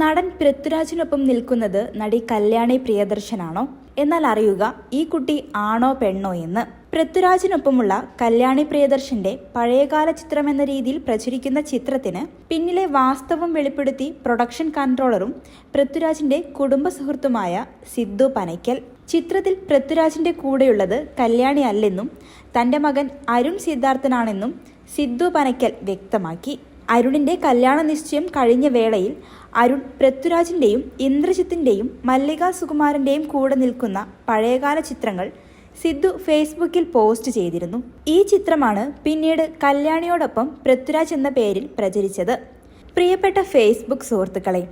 നടൻ പൃഥ്വിരാജിനൊപ്പം നിൽക്കുന്നത് നടി കല്യാണി പ്രിയദർശനാണോ? എന്നാൽ അറിയുക ഈ കുട്ടി ആണോ പെണ്ണോ എന്ന്. പൃഥ്വിരാജിനൊപ്പമുള്ള കല്യാണി പ്രിയദർശന്റെ പഴയകാല ചിത്രം എന്ന രീതിയിൽ പ്രചരിക്കുന്ന ചിത്രത്തിന് പിന്നിലെ വാസ്തവം വെളിപ്പെടുത്തി പ്രൊഡക്ഷൻ കൺട്രോളറും പൃഥ്വിരാജിന്റെ കുടുംബ സുഹൃത്തുമായ സിദ്ധു പനയ്ക്കൽ. ചിത്രത്തിൽ പൃഥ്വിരാജിന്റെ കൂടെയുള്ളത് കല്യാണി അല്ലെന്നും തന്റെ മകൻ അരുൺ സിദ്ധാർത്ഥനാണെന്നും സിദ്ധു പനയ്ക്കൽ വ്യക്തമാക്കി. അരുണിന്റെ കല്യാണ നിശ്ചയം കഴിഞ്ഞ വേളയിൽ അരുൺ പൃഥ്വിരാജിന്റെയും ഇന്ദ്രജിത്തിന്റെയും മല്ലിക സുകുമാരന്റെയും കൂടെ നിൽക്കുന്ന പഴയകാല ചിത്രങ്ങൾ സിദ്ധു ഫേസ്ബുക്കിൽ പോസ്റ്റ് ചെയ്തിരുന്നു. ഈ ചിത്രമാണ് പിന്നീട് കല്യാണിയോടൊപ്പം പൃഥ്വിരാജ് എന്ന പേരിൽ പ്രചരിച്ചത്. പ്രിയപ്പെട്ട ഫേസ്ബുക്ക് സുഹൃത്തുക്കളെ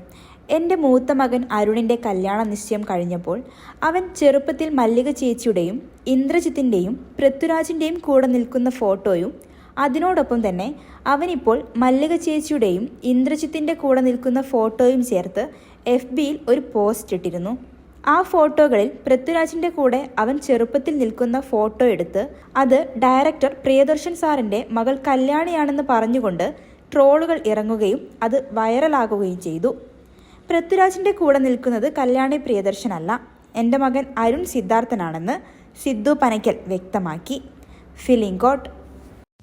എന്റെ മൂത്ത മകൻ അരുണിന്റെ കല്യാണ നിശ്ചയം കഴിഞ്ഞപ്പോൾ അവൻ ചെറുപ്പത്തിൽ മല്ലിക ചേച്ചിയുടെയും ഇന്ദ്രജിത്തിന്റെയും പൃഥ്വിരാജിന്റെയും കൂടെ നിൽക്കുന്ന ഫോട്ടോയും അതിനോടൊപ്പം തന്നെ അവനിപ്പോൾ മല്ലിക ചേച്ചിയുടെയും ഇന്ദ്രജിത്തിന്റെ കൂടെ നിൽക്കുന്ന ഫോട്ടോയും ചേർത്ത് എഫ് ബിയിൽ ഒരു പോസ്റ്റ് ഇട്ടിരുന്നു. ആ ഫോട്ടോകളിൽ പൃഥ്വിരാജിന്റെ കൂടെ അവൻ ചെറുപ്പത്തിൽ നിൽക്കുന്ന ഫോട്ടോ എടുത്ത് അത് ഡയറക്ടർ പ്രിയദർശൻ സാറിന്റെ മകൾ കല്യാണിയാണെന്ന് പറഞ്ഞുകൊണ്ട് ട്രോളുകൾ ഇറങ്ങുകയും അത് വൈറലാകുകയും ചെയ്തു. പൃഥ്വിരാജിന്റെ കൂടെ നിൽക്കുന്നത് കല്യാണി പ്രിയദർശനല്ല എന്റെ മകൻ അരുൺ സിദ്ധാർത്ഥനാണെന്ന് സിദ്ധു പനയ്ക്കൽ വ്യക്തമാക്കി. ഫിലിംഗ് ഫിലിംഗോട്ട്